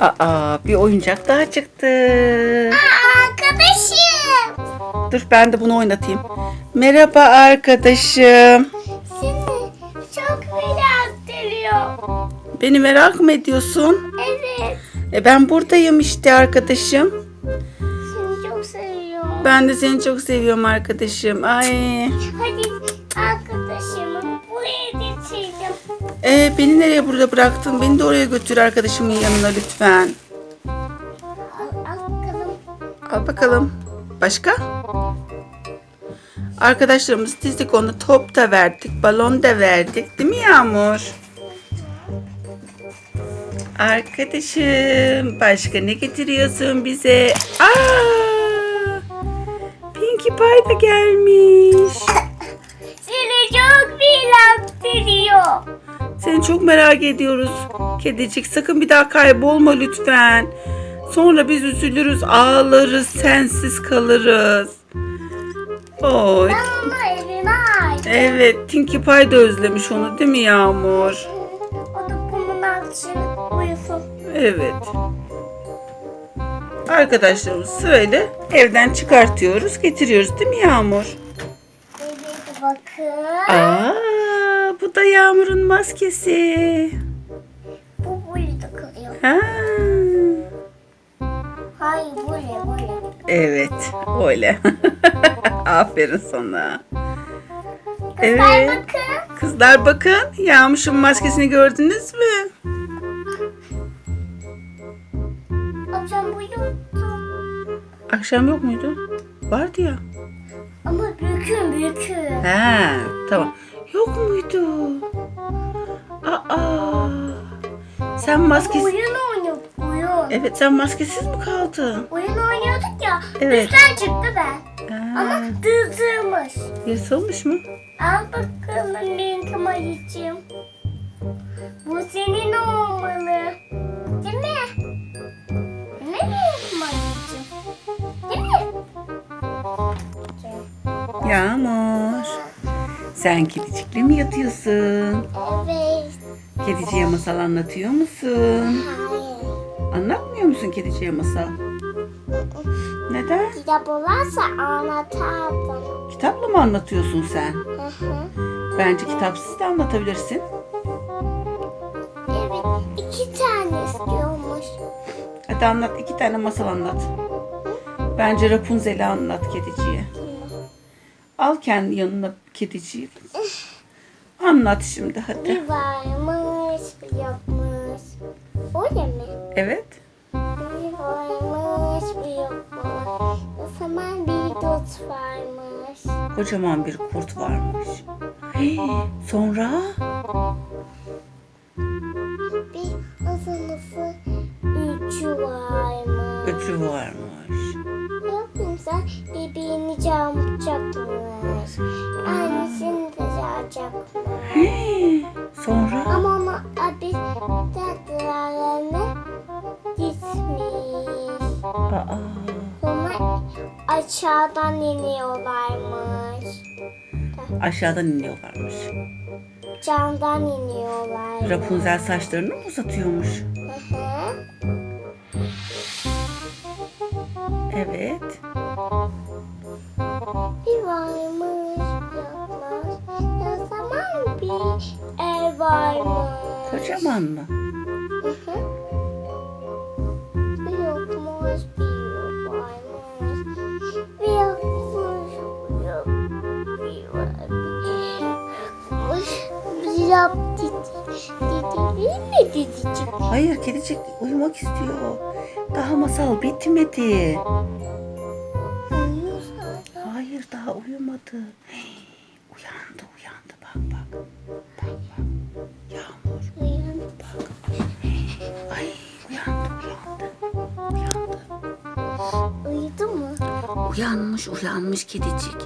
Aa bir oyuncak daha çıktı. Arkadaşım. Dur ben de bunu oynatayım. Merhaba arkadaşım. Seni çok merak ediyor. Beni merak mı ediyorsun? Evet. E ben buradayım işte arkadaşım. Seni çok seviyorum. Ben de seni çok seviyorum arkadaşım. Ay. Hadi arkadaşımı buraya getirdim. E beni nereye burada bıraktın? Beni de oraya götür arkadaşımın yanına lütfen. Al, al bakalım. Al bakalım. Başka? Arkadaşlarımız dizdik onu top da verdik, balon da verdik. Değil mi Yağmur? Arkadaşım başka ne getiriyorsun bize? Aa! Pinkie Pie da gelmiş. Ediyor. Seni çok merak ediyoruz. Kedicik sakın bir daha kaybolma lütfen. Sonra biz üzülürüz, ağlarız, sensiz kalırız. Oy. Ben onu evime ait. Evet, Tinky Pie de özlemiş onu değil mi Yağmur? O da bunun altına uyusun. Evet. Arkadaşlarımız sırayla evden çıkartıyoruz, getiriyoruz değil mi Yağmur? Evet bakın. Aa, da Yağmur'un maskesi. Bu buraya takılıyor. Ha. Hayır buraya buraya. Evet, öyle. Aferin sana. Kızlar Evet. bakın. Kızlar bakın, Yağmur'un maskesini gördünüz mü? Akşam bu yoktu. Akşam yok muydu? Vardı ya. Ama büyüküm büyüküm. He, tamam. Yok muydu? Aa, sen maskesiz... Oyun oynuyorduk oyun. Evet, sen maskesiz mi kaldın? Oyun oynuyorduk ya. Evet. Üstten çıktı ben. Ha, Ama dızılmış. yırtılmış mı? Al bakalım benim kameracığım. Bu senin olmalı. Değil mi? Değil mi benim kameracığım? Değil mi? Yağmur. Sen kedicikle mi yatıyorsun? Evet. Kediciye masal anlatıyor musun? Hayır. Anlatmıyor musun kediciye masal? Neden? Kitap olursa anlatardım. Kitapla mı anlatıyorsun sen? Hı hı. Bence kitapsız da anlatabilirsin. Evet. iki tane istiyormuş. Hadi anlat, iki tane masal anlat. Bence Rapunzel'i anlat kediciye. Al kendi yanına kediciyi. Anlat şimdi hadi. Bir varmış bir yokmuş. Öyle mi? Evet. Bir varmış bir yokmuş. O zaman bir dut varmış. Kocaman bir kurt varmış. Hii, Sonra Bir o sınıfı üçü varmış. öcü varmış. Yoksa birbirini çalacakmış. Annesini de çalacakmış. Sonra Ama ona abi tatlılarına gitmiş. aa, Sonra aşağıdan iniyorlarmış. aşağıdan iniyorlarmış. Camdan iniyorlar. Rapunzel saçlarını mı uzatıyormuş? Bir varmış. O zaman bir ev varmış. Kocaman mı? Hı hı. Bir yokmuş, bir yok varmış. Bir yokmuş, bir yok, bir var, bir yokmuş. Bir yap dedi. Dedi değil mi dedeciğim? Hayır kedicik uyumak istiyor. Daha masal bitmedi. Hayır daha uyumadı. Hii, Uyandı uyandı bak bak. Bak bak. Yağmur uyan. bak. Ay uyandı uyandı. Uyandı. Uyudu mu? Uyanmış uyanmış kedicik.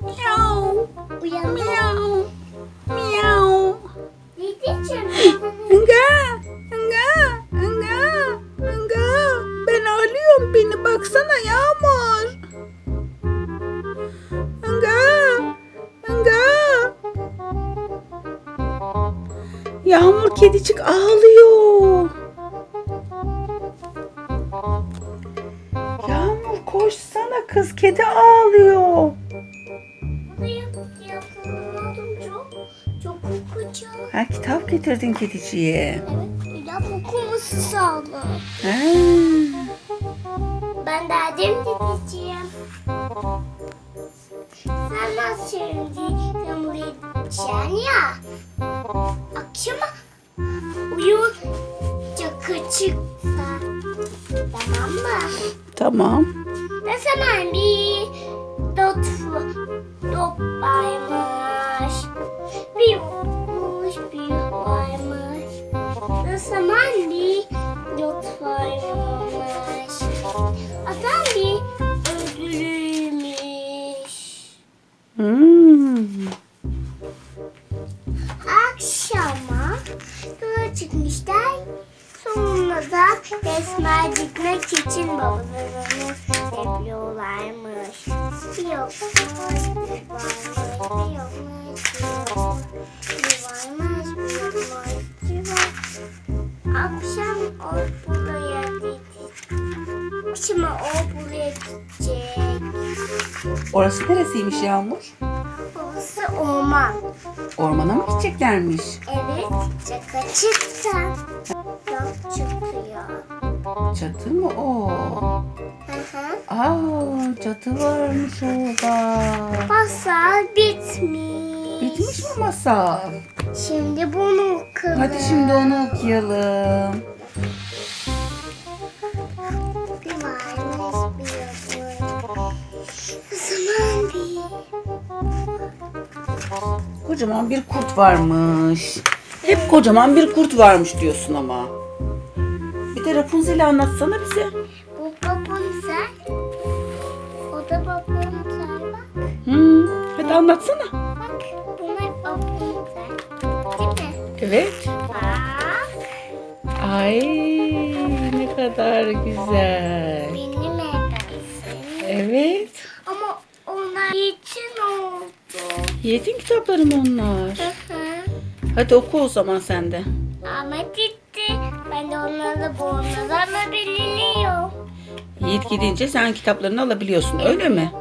Miau. Uyanıyor. Miau. Miau. Dedeciğim. Ha kitap getirdin kediciye. Evet. De kokuması sağlam. Ha. Ben derdim dedeciğim. Sen nasıl şimdi yamulayacaksın ya? Akşama uyuyunca küçükse. Tamam mı? Tamam. Ne zaman bir gitmek için babalarını yokmuş, bir varmış. Akşam o buraya gidecek. Akşama o buraya gidecek. Orası neresiymiş Yağmur? Babası orman. Ormana mı gideceklermiş? Evet, çaka çıktı. Yok çıkıyor. Cadı mı o? Hı hı. Aa cadı varmış orada. Masal bitmiş. Bitmiş mi masal? Şimdi bunu okuyalım. Hadi şimdi onu okuyalım. Bir varmış bir yokmuş. O zaman bir. Kocaman bir kurt varmış. Hep kocaman bir kurt varmış diyorsun ama. Bir de Rapunzel'i anlatsana bize. Bu Rapunzel. O da Rapunzel bak. Hmm, hadi anlatsana. Bak bunlar Rapunzel. Değil mi? Evet. Bak Ay ne kadar güzel. benim evimsin. Evet. Ama onlar için oldu. Yiğit'in kitapları mı onlar? Hı hı. Hadi oku o zaman sen de. Onları bu onları alabiliyorum. Yiğit gidince sen kitaplarını alabiliyorsun öyle mi?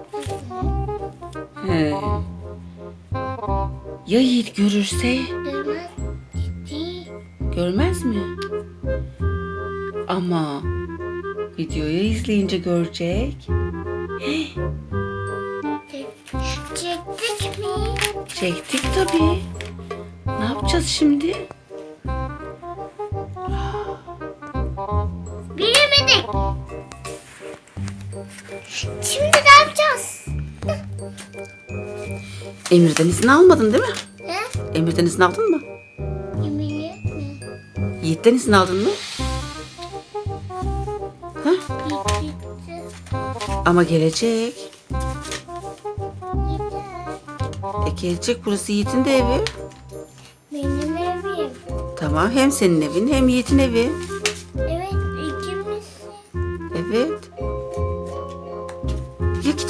He. Ya Yiğit görürse? Dönmez gitti. Görmez mi? Ama videoyu izleyince görecek. Çektik mi? Çektik tabii. Ne yapacağız şimdi? Bilemedik. Şimdi ne yapacağız? Emir'den izin almadın değil mi? He? Emir'den izin aldın mı? Emine mi? Yiğit'ten izin aldın mı? Ha? Gitti. Ama gelecek. E gelecek burası Yiğit'in de evi. Benim evim. Tamam hem senin evin hem Yiğit'in evi.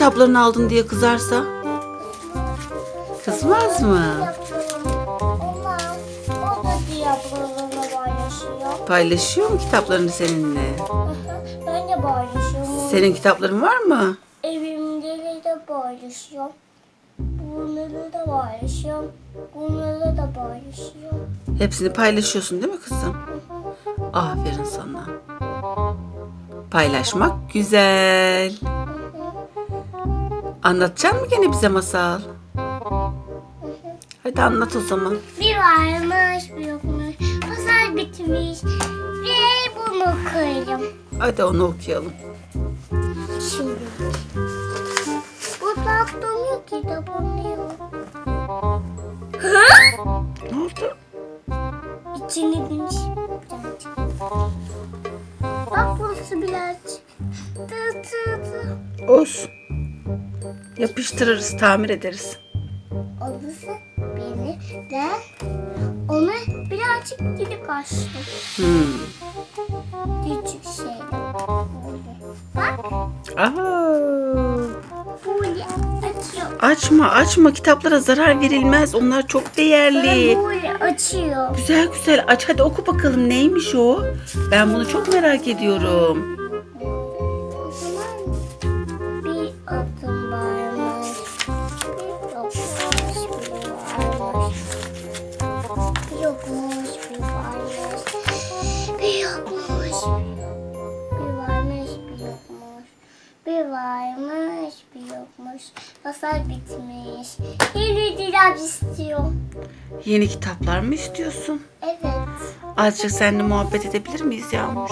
Kitaplarını aldın diye kızarsa? Kızmaz mı? O da diğerlerine paylaşıyor. Paylaşıyor mu kitaplarını seninle? ben de paylaşıyorum. Senin kitapların var mı? Evimde de paylaşıyorum. Bunları da paylaşıyorum. Bunları da paylaşıyorum. Hepsini paylaşıyorsun değil mi kızım? Aferin sana. Paylaşmak güzel. Anlatacak mı gene bize masal? Hadi anlat o zaman. Bir varmış bir yokmuş. Pazar bitmiş. Ve bunu koyayım. Hadi onu okuyalım. Şimdi. Bu tatlım yok kitabım yok. Ne oldu? İçine binmiş. Bak burası birazcık. Tı tı tı. Olsun. Yapıştırırız, tamir ederiz. Orası beni de ona birazcık dili kaçtı. Hmm. Küçük şey. Bak Aa, böyle açıyor. açma, açma. Kitaplara zarar verilmez. Onlar çok değerli. Böyle açıyor. Güzel güzel aç. Hadi oku bakalım neymiş o? Ben bunu çok merak ediyorum. Varmış, bir yokmuş. Masal bitmiş. Yeni dilap istiyorum. Yeni kitaplar mı istiyorsun? Evet. Azıcık seninle muhabbet edebilir miyiz Yağmur?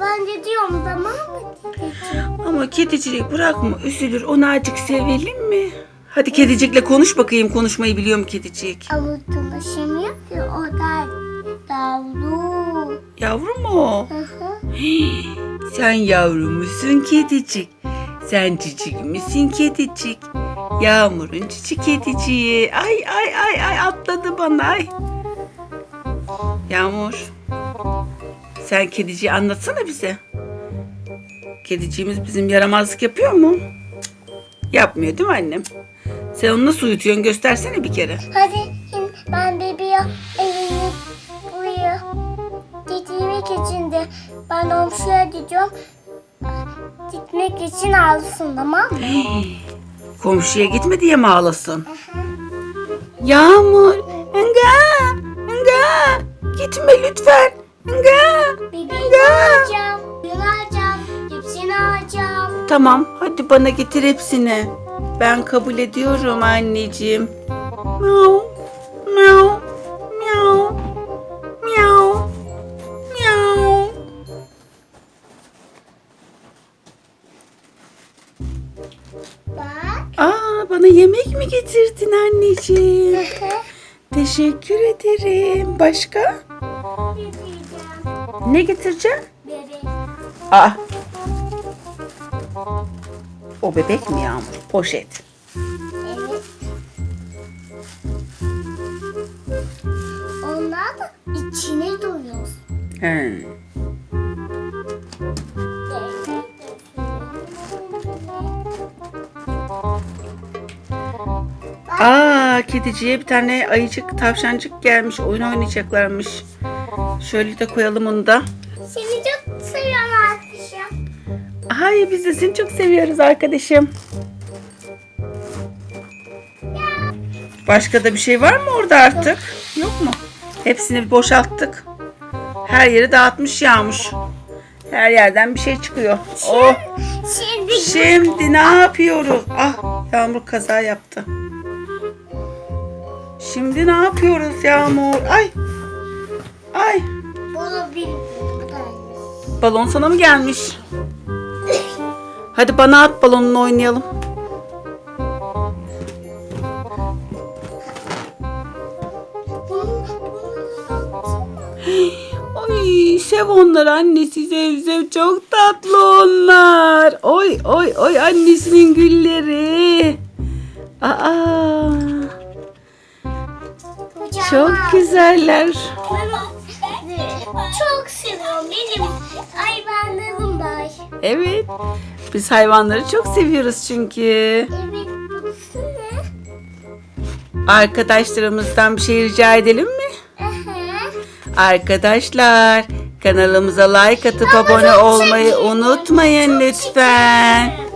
Ben de diyorum tamam mı dedeciğim? Ama kedicilik bırakma üzülür. Onu azıcık sevelim mi? Hadi kedicikle konuş bakayım. Konuşmayı biliyor mu kedicik? Ama tanışamıyor ki o da davlu. Yavrum mu o? Hı hı. Sen yavru musun kedicik? Sen cicik misin kedicik? Yağmurun cici kediciği. Ay ay ay ay atladı bana ay. Yağmur. Sen kediciyi anlatsana bize. Kediciğimiz bizim yaramazlık yapıyor mu? Cık, Yapmıyor değil mi annem? Sen onu nasıl uyutuyorsun göstersene bir kere. Hadi şimdi ben bebeğe buraya getirmek için de ben şuraya gidiyorum. Gitmek için alsın tamam mı? Komşuya gitme diye mi ağlasın? Yağmur. Nga. Nga. Gitme lütfen. Nga. Bebeği alacağım. Bunu alacağım. Hepsini alacağım. Tamam hadi bana getir hepsini. Ben kabul ediyorum anneciğim. Miau. Anneciğim? Teşekkür ederim. Başka? Getireceğim. Ne getireceksin? Bebek. Aa. O bebek mi Yağmur? Poşet. Evet. Onlar da içine doyuyor. He. Aa kediciye bir tane ayıcık tavşancık gelmiş. Oyun oynayacaklarmış. Şöyle de koyalım onu da. Seni çok seviyorum arkadaşım. Hayır biz de seni çok seviyoruz arkadaşım. Başka da bir şey var mı orada artık? Yok mu? Hepsini boşalttık. Her yeri dağıtmış yağmış. Her yerden bir şey çıkıyor. Oh. Şimdi Şimdi ne yapıyoruz? Ah Yağmur kaza yaptı. Şimdi ne yapıyoruz Yağmur? Ay. Ay. bunu bilmiyorum. Balon sana mı gelmiş? Hadi bana at balonunu oynayalım. Ay sev onları annesi sev sev çok tatlı onlar. Oy oy oy annesinin gülleri. Aa çok güzeller. Çok seviyorum benim hayvanlarım var. Evet biz hayvanları çok seviyoruz çünkü. Evet? Arkadaşlarımızdan bir şey rica edelim mi? Arkadaşlar kanalımıza like atıp abone olmayı unutmayın lütfen.